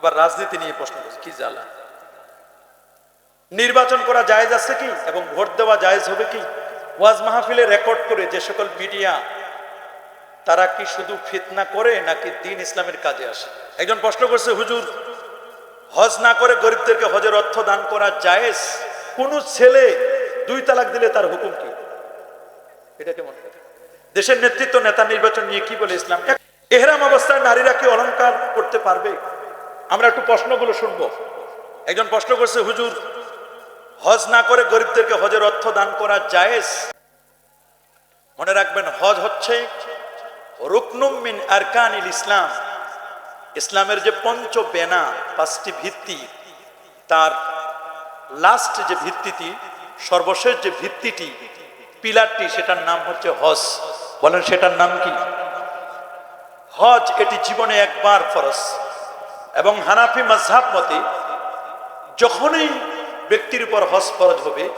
আবার রাজনীতি নিয়ে প্রশ্ন করছে, কি জ্বালা? নির্বাচন করা জায়েজ আছে কি? এবং ভোট দেওয়া জায়েজ হবে কি? ওয়াজ মাহফিলে রেকর্ড করে যে সকল মিডিয়া, তারা কি শুধু ফিতনা করে নাকি দিন ইসলামের কাজে আসে? একজন প্রশ্ন করছে, হুজুর, হজ না করে গরিবদেরকে হজের অর্থ দান করা জায়েজ? কোন ছেলে দুই তালাক দিলে তার হুকুম কি? এটা কেমন দেশের নেতৃত্ব নেতা নির্বাচন নিয়ে কি বলে ইসলাম এহরাম অবস্থায় নারীরা কি অলংকার করতে পারবে? আমরা একটু প্রশ্নগুলো শুনব। একজন প্রশ্ন করছে, হুজুর, হজ না করে গরিবদেরকে হজের অর্থ দান করা জায়েজ? মনে রাখবেন, হজ হচ্ছে রুকনুম মিন আরকানিল ইসলাম। ইসলামের যে পঞ্চ বেনা, পাঁচটি ভিত্তি, তার লাস্ট যে ভিত্তিটি, সর্বশেষ যে ভিত্তিটি, পিলারটি, সেটার নাম হচ্ছে হজ। বলেন, সেটার নাম কি? হজ এটি জীবনে একবার ফরজ। এবং হানাফি মজহাব মতে, যখনই ব্যক্তির উপর হজ ফরজ হবে,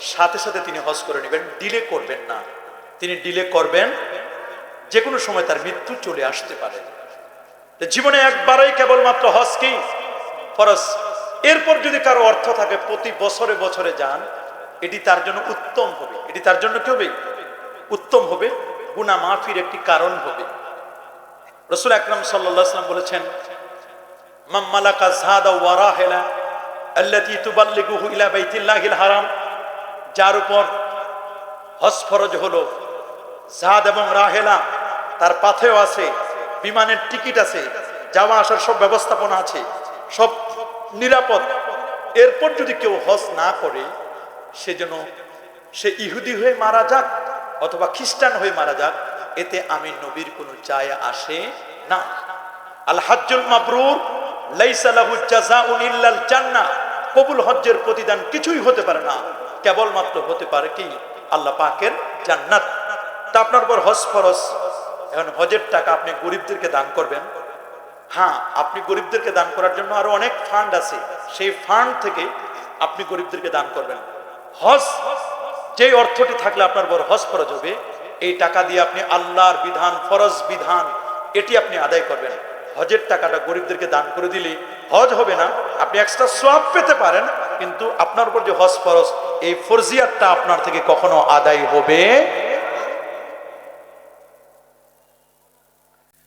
সাথে সাথে তিনি হজ করে নেবেন, ডিলে করবেন না। তিনি ডিলে করবেন যে কোনো সময় তার মৃত্যু চলে আসতে পারে। জীবনে একবারই কেবলমাত্র হজ কি? ফরজ। এরপর যদি কারও অর্থ থাকে, প্রতি বছরে বছরে যান, এটি তার জন্য উত্তম হবে। এটি তার জন্য কি হবে? উত্তম হবে। গুনা মাফির একটি কারণ হবে। রসুল আকরাম সাল্লাম বলেছেন মাম্মালাকা সাদা ওয়ারাহেলা আল্লাতি তুবাল্লিগুহু ইলা বাইতিল্লাহিল হারাম যার উপর হজ ফরজ হলো। জাহাদ এবং রাহেলা তার পাথেও আছে, বিমানের টিকিট আছে, যাওয়া আসার সব ব্যবস্থাপনা আছে, সব নিরাপদ। এরপর যদি কেউ হজ না করে, সে যেন সে ইহুদি হয়ে মারা যাক অথবা খ্রিস্টান হয়ে মারা যাক, এতে আমি নবীর কোনো যায় আসে না। আল হাজ্জুল মাবরুর লাইসা লাহু ইল্লাল জান্নাহ। কবুল হজ্জের প্রতিদান কিছুই হতে পারে না। কেবলমাত্র হতে পারে কি? আল্লাহ পাকের জান্নাত। তা আপনার উপর হজ ফরজ। এখন হজের টাকা আপনি গরিবদেরকে দান করবেন। হ্যাঁ আপনি গরিবদেরকে দান করার জন্য আরও অনেক ফান্ড আছে। সেই ফান্ড থেকে আপনি গরিবদেরকে দান করবেন। হজ যে অর্থটি থাকলে আপনার বড় হজ ফরজ হবে, এই টাকা দিয়ে আপনি আল্লাহর বিধান, ফরজ বিধান, এটি আপনি আদায় করবেন। হজের টাকাটা গরিবদেরকে দান করে দিলে হজ হবে না। আপনি এক্সট্রা সোয়াব পেতে পারেন, কিন্তু আপনার উপর যে হজ ফরজ, এই ফরজিয়াতটা আপনার থেকে কখনো আদায় হবে।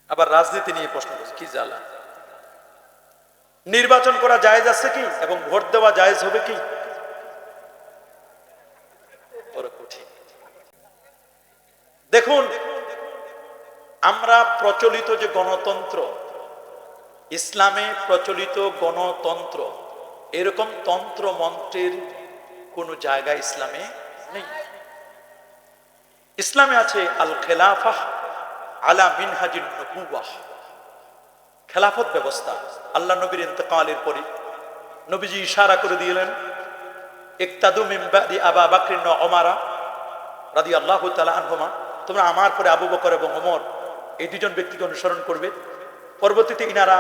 আবার রাজনীতি নিয়ে প্রশ্ন করছে, কি জ্বালা? নির্বাচন করা জায়েজ আছে কি? এবং ভোট দেওয়া জায়েজ হবে কি? দেখুন, আমরা প্রচলিত যে গণতন্ত্র ইসলামে প্রচলিত গণতন্ত্র, এরকম তন্ত্র মন্ত্রের কোন জায়গা ইসলামে নেই। ইসলামে আছে আল খেলাফা আলা মিনহাজিন নবুয়াহ খেলাফত ব্যবস্থা, আল্লাহ নবীর ইন্তকালের পরে নবীজি ইশারা করে দিলেন, ইকতাদু মিন বাদি আবা বাকরিন ওয়া ওমারা রাদিয়াল্লাহু তাআলা আনহুমা। তোমরা আমার পরে আবু বকর এবং ওমর এই দুজন ব্যক্তিকে অনুসরণ করবে। পরবর্তীতে ইনারা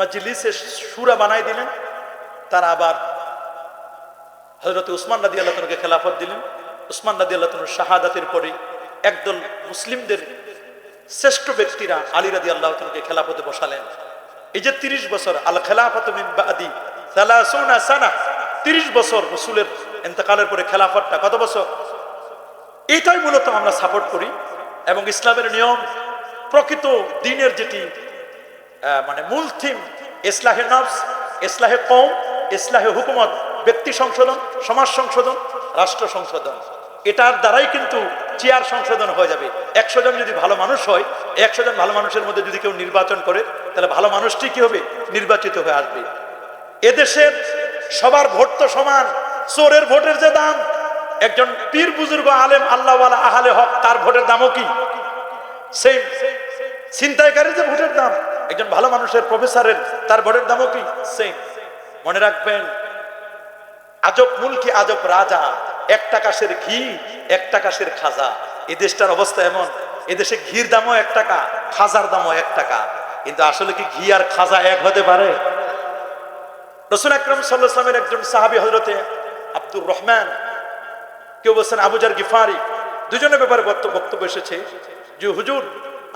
মজলিসে সুরা বানাই দিলেন, তারা আবার হজরত উসমান রাদি আল্লাহকে খেলাফত দিলেন। উসমান রাদি আল্লাহ শাহাদাতের পরে একদল মুসলিমদের শ্রেষ্ঠ ব্যক্তিরা আলী রাদি আল্লাহকে খেলাফতে বসালেন। এই যে তিরিশ বছর, আল খেলাফত তিরিশ বছর রসুলের এন্তকালের পরে খেলাফতটা কত বছর? এটাই মূলত আমরা সাপোর্ট করি এবং ইসলামের নিয়ম প্রকৃত দিনের যেটি মানে মূল থিম ইসলাহে নফস, ইসলাহে কম ইসলাহে হুকুমত, ব্যক্তি সংশোধন, সমাজ সংশোধন, রাষ্ট্র সংশোধন। এটার দ্বারাই কিন্তু চেয়ার সংশোধন হয়ে যাবে। একশো জন যদি ভালো মানুষ হয়, একশো জন ভালো মানুষের মধ্যে যদি কেউ নির্বাচন করে, তাহলে ভালো মানুষটি কি হবে? নির্বাচিত হয়ে আসবে। এদেশের সবার ভোট তো সমান, চোরের ভোটের যে দাম, একজন পীর বুজুর্গ আলেম, আল্লাহওয়ালা আহলে হক, তার ভোটের দামও কি? সেই ছিনতাইকারীর যে ভোটের দাম একজন ভালো মানুষের প্রফেসরের, তার ভোটের দামও কি? সেম মনে রাখবেন, আজব মুলকি, আজব রাজা। এক টাকাশের ঘি, এক টাকাশের খাজা। এই দেশটার অবস্থা এমন এদেশে ঘির দামও এক টাকা, খাজার দামও এক টাকা। কিন্তু আসলে কি ঘি আর খাজা এক হতে পারে? রসুল আকরম সাল্লাহামের একজন সাহাবি হজরতে আব্দুর রহমান, কেউ বলছেন আবুজার গিফারি। দুজনের ব্যাপারে বক্তব্য এসেছে। যে, হুজুর,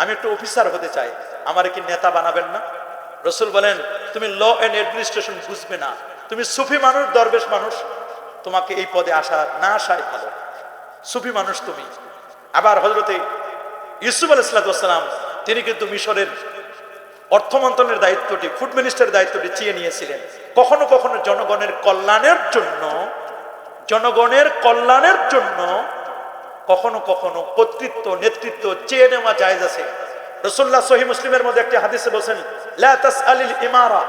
আমি একটু অফিসার হতে চাই। আমার কি নেতা বানাবেন না? রসুল বলেন, তুমি ল অ্যান্ড অ্যাডমিনিস্ট্রেশন বুঝবে না। তুমি সুফি মানুষ, দরবেশ মানুষ। তোমাকে এই পদে আসা না আসাই ভালো। সুফি মানুষ তুমি। আবার হজরতে ইউসুফ আলাইসালাম তিনি কিন্তু মিশরের অর্থ মন্ত্রণের দায়িত্বটি ফুড মিনিস্টারের দায়িত্বটি চেয়ে নিয়েছিলেন। কখনো কখনো জনগণের কল্যাণের জন্য, জনগণের কল্যাণের জন্য কখনো কখনো কর্তৃত্ব, নেতৃত্ব চেয়ে নেওয়া জায়েজ আছে। রসুল্লাহ সহি মুসলিমের মধ্যে একটি হাদিসে বলছেন ইমারা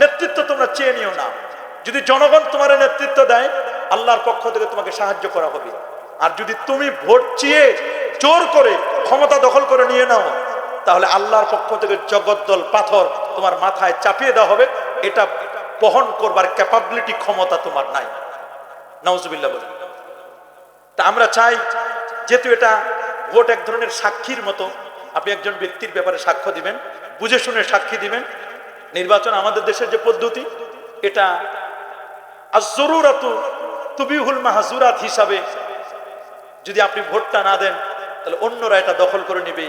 নেতৃত্ব তোমরা চেয়ে নিও না। যদি জনগণ তোমার নেতৃত্ব দেয়, আল্লাহর পক্ষ থেকে তোমাকে সাহায্য করা হবে। আর যদি তুমি ভোট চেয়ে জোর করে ক্ষমতা দখল করে নিয়ে নাও, তাহলে আল্লাহর পক্ষ থেকে জগদ্দল পাথর তোমার মাথায় চাপিয়ে দেওয়া হবে। এটা বহন করবার ক্যাপাবিলিটি ক্ষমতা তোমার নাই। নাউজুবিল্লাহ বলে তা আমরা চাই, যেহেতু এটা ভোট এক ধরনের সাক্ষীর মতো আপনি একজন ব্যক্তির ব্যাপারে সাক্ষ্য দিবেন, বুঝে শুনে সাক্ষী দিবেন। নির্বাচন আমাদের দেশের যে পদ্ধতি, এটা জরুরাত তুবিহুল মাহাজুরাত হিসাবে যদি আপনি ভোটটা না দেন, তাহলে অন্যরা এটা দখল করে নেবে।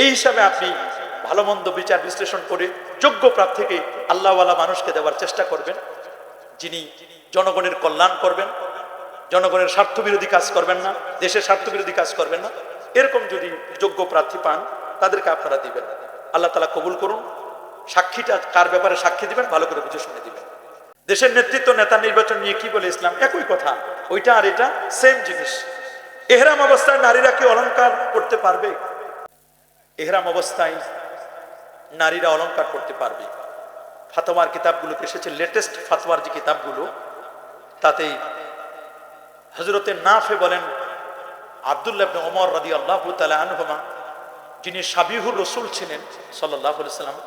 এই হিসাবে আপনি ভালো মন্দ বিচার বিশ্লেষণ করে যোগ্য প্রার্থীকে আল্লাহওয়ালা মানুষকে দেওয়ার চেষ্টা করবেন, যিনি জনগণের কল্যাণ করবেন, জনগণের স্বার্থ বিরোধী কাজ করবেন না, দেশের স্বার্থ বিরোধী কাজ করবেন না। এরকম যদি যোগ্য প্রার্থী পান, তাদেরকে আপনারা দিবেন। আল্লাহ তালা কবুল করুন। সাক্ষীটা কার ব্যাপারে সাক্ষী দিবেন, ভালো করে বুঝে শুনে দিবেন। দেশের নেতৃত্ব নেতা নির্বাচন নিয়ে কি বলে ইসলাম? একই কথা। ওইটা আর এটা সেম জিনিস। এহরাম অবস্থায় নারীরা কি অলংকার করতে পারবে? এহরাম অবস্থায় নারীরা অলংকার করতে পারবে। ফাতোয়ার কিতাবগুলোতে এসেছে লেটেস্ট ফাতোয়ার যে কিতাবগুলো, তাতেই হজরতে নাফে বলেন আবদুল্লাহ ওমর রাদি আল্লাহ আনহুমা, যিনি সাবিহুর রসুল ছিলেন সাল্লাহ সাল্লাম,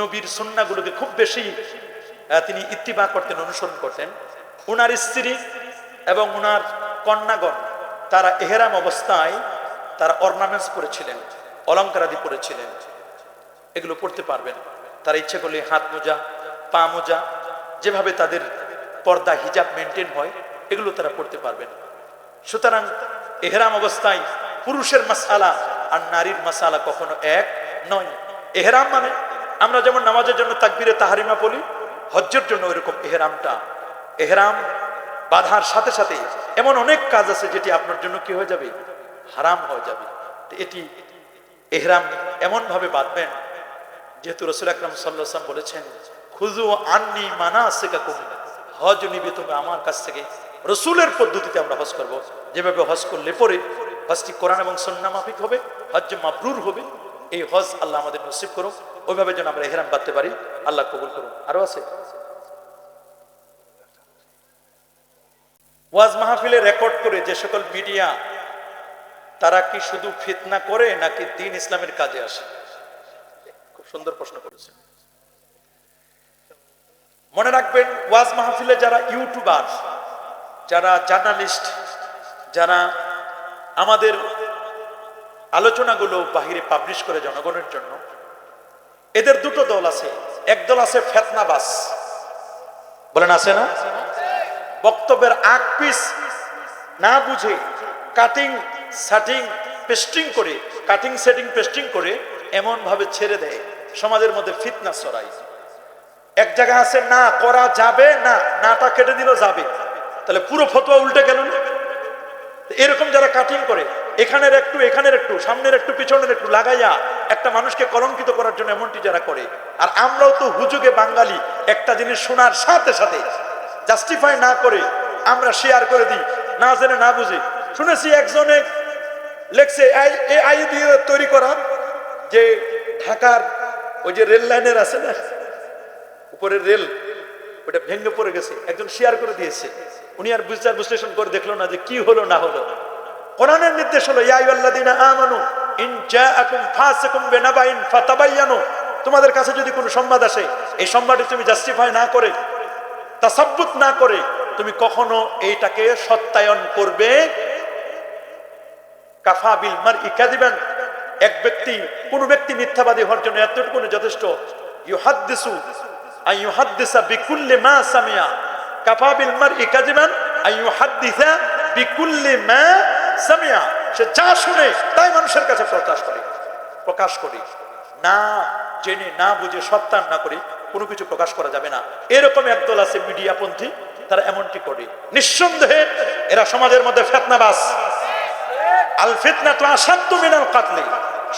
নবীর সন্নাগুলোকে খুব বেশি তিনি ইত্তিবা করতেন, অনুসরণ করতেন। উনার স্ত্রী এবং উনার কন্যাগণ, তারা এহেরাম অবস্থায় তারা অর্নামেন্টস পরেছিলেন, অলঙ্কারাদি পরেছিলেন। এগুলো পড়তে পারবেন। তারা ইচ্ছে করলে হাত মোজা, পা মোজা, যেভাবে তাদের পর্দা, হিজাব মেনটেন হয়, এগুলো তারা পড়তে পারবেন। সুতরাং এহরাম অবস্থায় পুরুষের মাসালা আর নারীর মাসালা কখনো এক নয়। এহরাম মানে আমরা যেমন নামাজের জন্য তাকবিরে তাহারিমা বলি হজ্জের জন্য ওইরকম এহরামটা। এহরাম বাধার সাথে সাথে এমন অনেক কাজ আছে যেটি আপনার জন্য কি হয়ে যাবে? হারাম হয়ে যাবে। এটি এহরাম এমন ভাবে বাঁধবেন, যেহেতু রসুল আকরাম সাল্লাম বলেছেন খুজু আননি মানা আছে কাকুম হজ নিবে তুমি আমার কাছ থেকে। রসুলের পদ্ধতিতে আমরা হজ করব। যেভাবে হজ করলে পরে হজটি কোরআন এবং সন্না মাফিক হবে হজ মাবরুর হবে, এই হজ আল্লাহ আমাদের নসিব করুক। ওইভাবে যেন আমরা এহরাম বাঁধতে পারি, আল্লাহ কবুল করুন আরও আছে? ওয়াজ মাহফিলে রেকর্ড করে যে সকল মিডিয়া, তারা কি শুধু ফিতনা করে নাকি দিন ইসলামের কাজে আসে? খুব সুন্দর প্রশ্ন করেছেন। মনে রাখবেন, ওয়াজ মাহফিলে যারা ইউটিউবার, যারা জার্নালিস্ট যারা আমাদের আলোচনাগুলো বাহিরে পাবলিশ করে জনগণের জন্য, এদের দুটো দল আছে। এক দল আছে ফেতনাবাস। বলেন, আছে না? বক্তব্যের আগ পিস না বুঝে কাটিং সাটিং পেস্টিং করে কাটিং সেটিং পেস্টিং করে এমন ভাবে ছেড়ে দেয়। সমাজের মধ্যে ফিতনা ছড়াই এক জায়গায় আছে, না, করা যাবে না। নাটা কেটে দিল যাবে। তাহলে পুরো ফতোয়া উল্টে গেল না? এরকম যারা কাটিং করে, এখানের একটু এখানের একটু, সামনের একটু, পিছনের একটু লাগাইয়া একটা মানুষকে কলঙ্কিত করার জন্য এমনটি যারা করে, আর আমরাও তো হুজুগে বাঙালি, একটা জিনিস শোনার সাথে সাথে জাস্টিফাই না করে আমরা শেয়ার করে দিই, না জেনে, না বুঝি। শুনেছি একজনে লেখছে আই দিয়ে তৈরি করা যে ঢাকার ওই যে রেল লাইনের আছে না, উপরের রেল ওটা ভেঙে পড়ে গেছে, একজন শেয়ার করে দিয়েছে। উনি আর বিচার বিশ্লেষণ করে দেখল না যে কি হলো, না হলো। কোরআনের নির্দেশ হলো তোমাদের কাছে যদি কোনো সংবাদ আসে, এই সংবাদটি তুমি জাস্টিফাই না করে, তাসাব্বুত না করে, তুমি কখনো এইটাকে সত্যায়ন করবে? কাফা বিল মার ইকাদিবেন এক ব্যক্তি, কোন ব্যক্তি মিথ্যাবাদী হওয়ার জন্য এতটুকু যথেষ্ট। ইউহাদ্দিসু আই ইউহাদ্দিসা বিকুল্লি মা সামিয়া কাফা বিল মার ইকাদিবেন আই ইউহাদ্দিসা বিকুল্লি মা সামিয়া সে যা শুনে তাই মানুষের কাছে প্রকাশ করে প্রকাশ করে। না জেনে, না বুঝে সত্যায়ন না করে কোনো কিছু প্রকাশ করা যাবে না। এরকম একদল আছে মিডিয়াপন্থী, তারা এমনটি করে। নিঃসন্দেহে এরা সমাজের মধ্যে ফেতনাবাস আল ফিতনা তো আসাধ্য মিনাল কাতলে।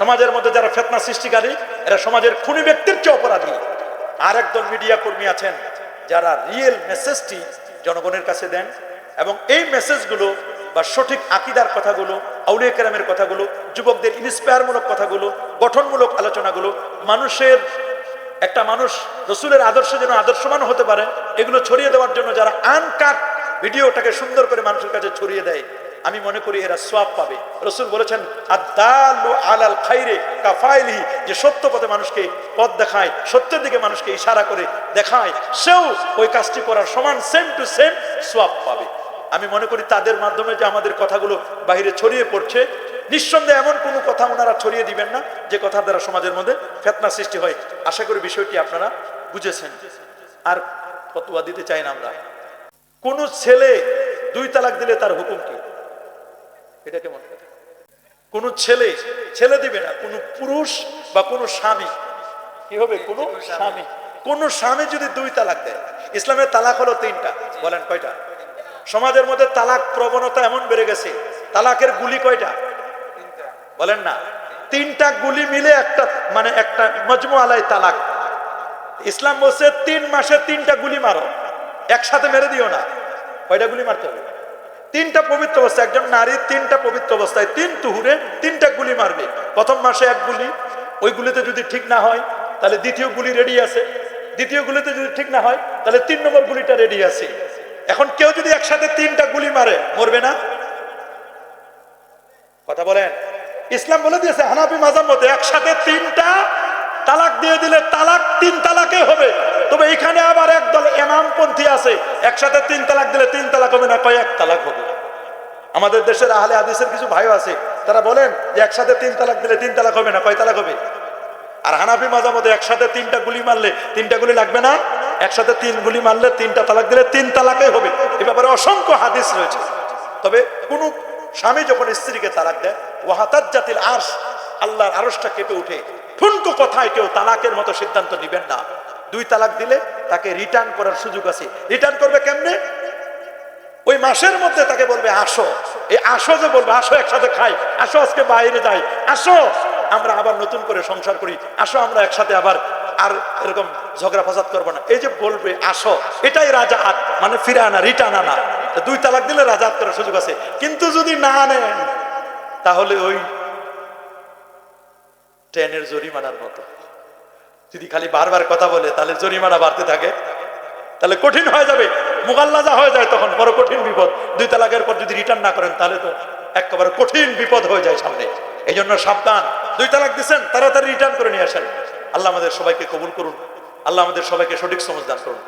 সমাজের মধ্যে যারা ফেতনা সৃষ্টিকারী, এরা সমাজের খুনি ব্যক্তির চেয়ে অপরাধী। আর একদল মিডিয়া কর্মী আছেন যারা রিয়েল মেসেজটি জনগণের কাছে দেন এবং এই মেসেজগুলো বা সঠিক আকিদার কথাগুলো, আউলিয়া কেরামের কথাগুলো, যুবকদের ইন্সপায়ারমূলক কথাগুলো, গঠনমূলক আলোচনাগুলো, মানুষের, একটা মানুষ রসুলের আদর্শ যেন আদর্শমান হতে পারে, এগুলো ছড়িয়ে দেওয়ার জন্য যারা আনকাট ভিডিওটাকে সুন্দর করে মানুষের কাছে ছড়িয়ে দেয় আমি মনে করি এরা সোয়াব পাবে। রসুল বলেছেন যে সত্য পথে মানুষকে পথ দেখায়, সত্যের দিকে মানুষকে ইশারা করে দেখায়, সেও ওই কাজটি করার সমান সেম টু সেম সোয়াব পাবে। আমি মনে করি তাদের মাধ্যমে যে আমাদের কথাগুলো বাইরে ছড়িয়ে পড়ছে, নিঃসন্দেহে এমন কোনো কথা ওনারা ছড়িয়ে দিবেন না, যে কথা দ্বারা সমাজের মধ্যে ফেতনা সৃষ্টি হয়। আশা করি বিষয়টি আপনারা বুঝেছেন। আর ফতোয়া দিতে চাই না আমরা। কোন ছেলে দুই তালাক দিলে তার হুকুম কি? এটা কেমন কথা? কোন ছেলে ছেলে দিবে না কোন পুরুষ বা কোন স্বামী। কি হবে? কোন স্বামী। কোন স্বামী যদি দুই তালাক দেয় ইসলামের তালাক হলো তিনটা। বলেন কয়টা? সমাজের মধ্যে তালাক প্রবণতা এমন বেড়ে গেছে তালাকের গুলি কয়টা? বলেন না। তিনটা গুলি মিলে একটা মানে একটা মজমু আলাই তালাক। ইসলাম বলছে তিন মাসে তিনটা গুলি মারো। একসাথে মেরে দিও না। কয়টা গুলি মারতে হবে? তিনটা পবিত্র অবস্থা একজন নারী, তিনটা পবিত্র অবস্থায়, তিন তুহুরে, তিনটা গুলি মারবে। প্রথম মাসে এক গুলি, ওই গুলিতে যদি ঠিক না হয়, তাহলে দ্বিতীয় গুলি রেডি আছে। দ্বিতীয় গুলিতে যদি ঠিক না হয়, তাহলে তিন নম্বর গুলিটা রেডি আছে। এখন কেউ যদি একসাথে তিনটা গুলি মারে, মরবে না? কথা বলেন। ইসলাম বলে দিয়েছে, হানাফি মাজার মধ্যে একসাথে তিনটা তালাক দিয়ে দিলে তালাক তিন তালাকে হবে। তবে এখানে আবার একদল এমামপন্থী আছে। একসাথে তিন তালাক দিলে তিন তালাক হবে না কয়েক তালাক হবে? আমাদের দেশের আহলে হাদিসের কিছু ভাইও আছে, তারা বলেন যে একসাথে তিন তালাক দিলে তিন তালাক হবে না, কয় তালাক হবে? আর হানাফি মাজার মধ্যে একসাথে তিনটা গুলি মারলে তিনটা গুলি লাগবে না? একসাথে তিন গুলি মারলে তিনটা তালাক দিলে তিন তালাকে হবে। এ ব্যাপারে অসংখ্য হাদিস রয়েছে। তবে কোন স্বামী যখন স্ত্রীকে তালাক দেয় ওয়াহাতাত জাতির আর্শ, আল্লাহর আরসটা কেঁপে উঠে ঠুনকো কথায় কেউ তালাকের মতো সিদ্ধান্ত নিবেন না। দুই তালাক দিলে তাকে রিটার্ন করার সুযোগ আছে। রিটার্ন করবে কেমনে? ওই মাসের মধ্যে তাকে বলবে, আসো। এই আসো যে বলবে, আসো, একসাথে খাই। আসো, আজকে বাইরে যাই। আসো। আমরা আবার নতুন করে সংসার করি। আসো, আমরা একসাথে আবার আর এরকম ঝগড়া ফাসাদ করব না। এই যে বলবে, আসো। এটাই রাজা আত মানে ফিরে আনা রিটার্ন আনা। দুই তালাক দিলে রাজা আত করার সুযোগ আছে। কিন্তু যদি না নেন, তাহলে ওই ট্রেনের জরিমানার মতো। যদি খালি বারবার কথা বলে, তাহলে জরিমানা বাড়তে থাকে। তাহলে কঠিন হয়ে যাবে। মুগাল্লাজা হয়ে যায় তখন, বড় কঠিন বিপদ। দুই তালাকের পর যদি রিটার্ন না করেন, তাহলে তো একেবারে কঠিন বিপদ হয়ে যায় সামনে। এই জন্য সাবধান। দুই তালাক দিচ্ছেন তাড়াতাড়ি রিটার্ন করে নিয়ে আসেন। আল্লাহ আমাদের সবাইকে কবুল করুন। আল্লাহ আমাদের সবাইকে সঠিক সমঝদান করুন।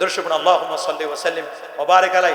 দর্শক আল্লাহ সাল্লি ওসাল্লিম ওবারেক আলাই